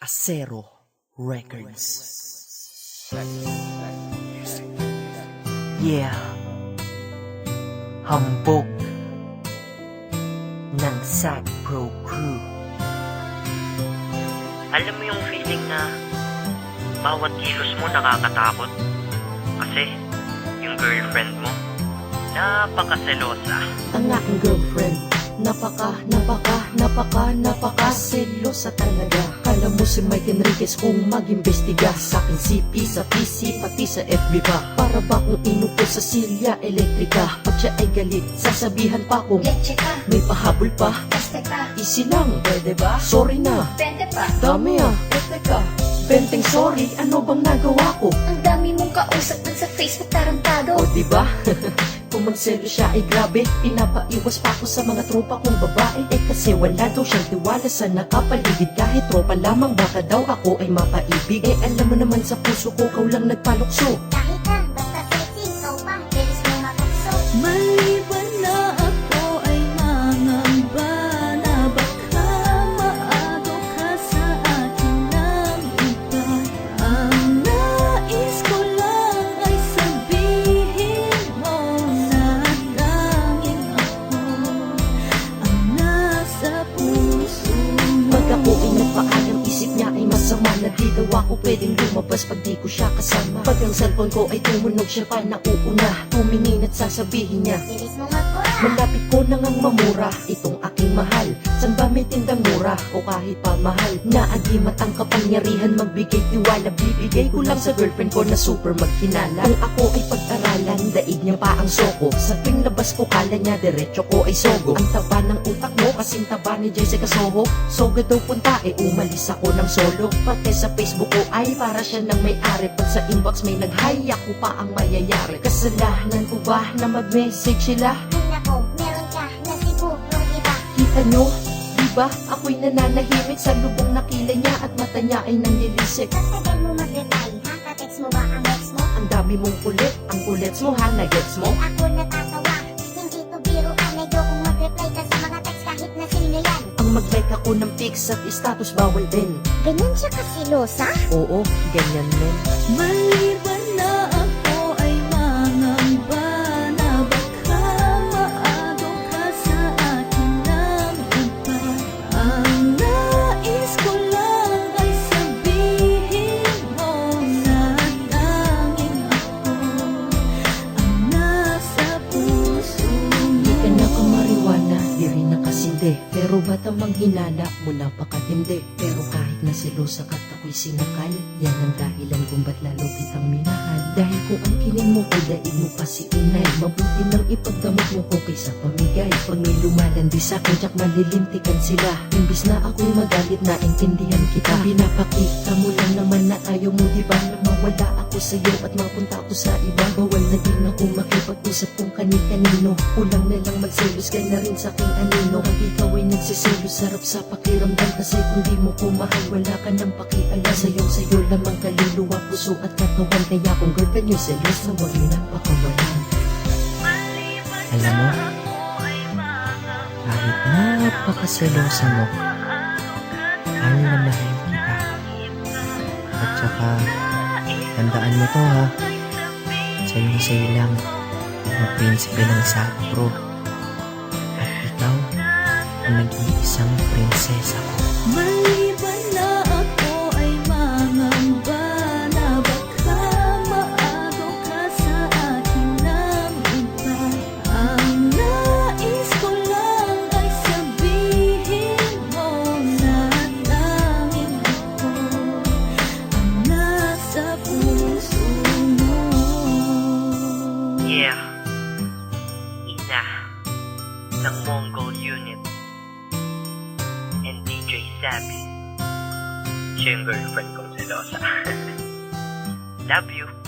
Acero Records. Yeah. Hambog ng SAG Pro Crew. Alam mo yung feeling na bawat kilos mo nakakatakot? Kasi yung girlfriend mo, napakaselosa. Ang aking girlfriend, napaka, napaka, napaka, napaka selosa talaga. Kala mo si Mike Enriquez kung mag-imbestiga sa aking CP, sa PC, pati sa FB pa. Para ba kung inupo sa silya elektrika? Pag siya ay galit, sasabihan pa kung Leche ka, may pahabol pa. kaste ka, Easy lang, pwede ba? Sorry na, pwede pa. dami ah, eh teka. Benteng sorry, ano bang nagawa ko? Ang dami mong kausap dun sa Facebook tarantado. O diba? Kung magselo siya ay grabe Pinapaiwas pa ako sa mga tropa kong babae. Eh kasi wala daw siyang tiwala sa nakapaligid. Kahit tropa lamang baka daw ako ay mapaibig. Eh alam mo naman sa puso ko Kau lang nagpalukso Na di daw ako pwedeng lumabas Pag di ko siya kasama Pag ang cellphone ko ay tumunog Siya pa nauuna Tumingin at sasabihin niya Bilis mo magpura. Malapit ko nang ang mamura Itong aking mahal. San ba may tindang mura O kahit pa mahal Naagimat ang kapangyarihan Magbigay tiwala Bibigay ko lang sa girlfriend ko Na super maghinala Kung ako ay pag-aralan Daig niya pa ang soko. Sa tuwing labas ko Kala niya diretso ko ay sogo. Ang taba ng utak mo Kasing taba ni Jessica Soho. Soga daw punta Eh umalis ako ng solo. Pati sa Facebook ko Ay para siya nang may-ari. Pag sa inbox may nag-hi Ako pa ang mayayari. Kasalanan ko ba Na mag-message sila iba. Kita nyo, di ba? Ako'y nananahimik sa lubong na kilay niya at mata niya ay nanlilisik. Tagal mo mag-reply, ha? Ka-text mo ba ang ex mo? Ang dami mong kulit, ang kulets mo ha, nagets mo? Ako natatawa. Hindi to do kung mag-reply ka sa mga text kahit na sino yan. Ang mag-like ako ng pics at status bawal din. Ganyan siya kasilosa? Oo, ganyan men. Maliban nakasindi. Pero ba't ang manghinala mo napakatindi? Pero kahit na selosa ka't ako'y sinakal, yan ang dahilan kung ba't lalo kitang minahal. Dahil kung ang kiling mo ay daig mo pa si inay, mabuti nang ipagdamot mo ko kaysa pamigay. Pag may lumalandi sa akin, malilintikan sila. Imbis na ako'y magalit na intindihan kita. Pinapakita mo lang naman na ayaw mo, di ba? Mawala ako sa'yo at mapunta ako sa iba. Bawal na din ako makipag-usap kung kani-kanino. Kulang na lang magselos ka na rin sa aking anino. Pag ikaw ay nagsiselos, sarap sa pakiramdam. Kasi kung di mo ko mahal, wala ka nang pakialam. Sa'yo, sa'yo lamang kaluluwa, puso at katawan. Kaya kung girlfriend nyo selos, na huwag nyo nang pakawalan. Alam mo, kahit napakaselosa mo, mahal na mahal kita. At saka, tandaan mo to ha, sa'yo sa'yo lang, ang prinsipe ng Sapro. At ikaw, ang nag-iisang prinsesa ko. Maliban Ina ng Mongol Unit and DJ Sabi. Siya yung girlfriend kong selosa. Love you.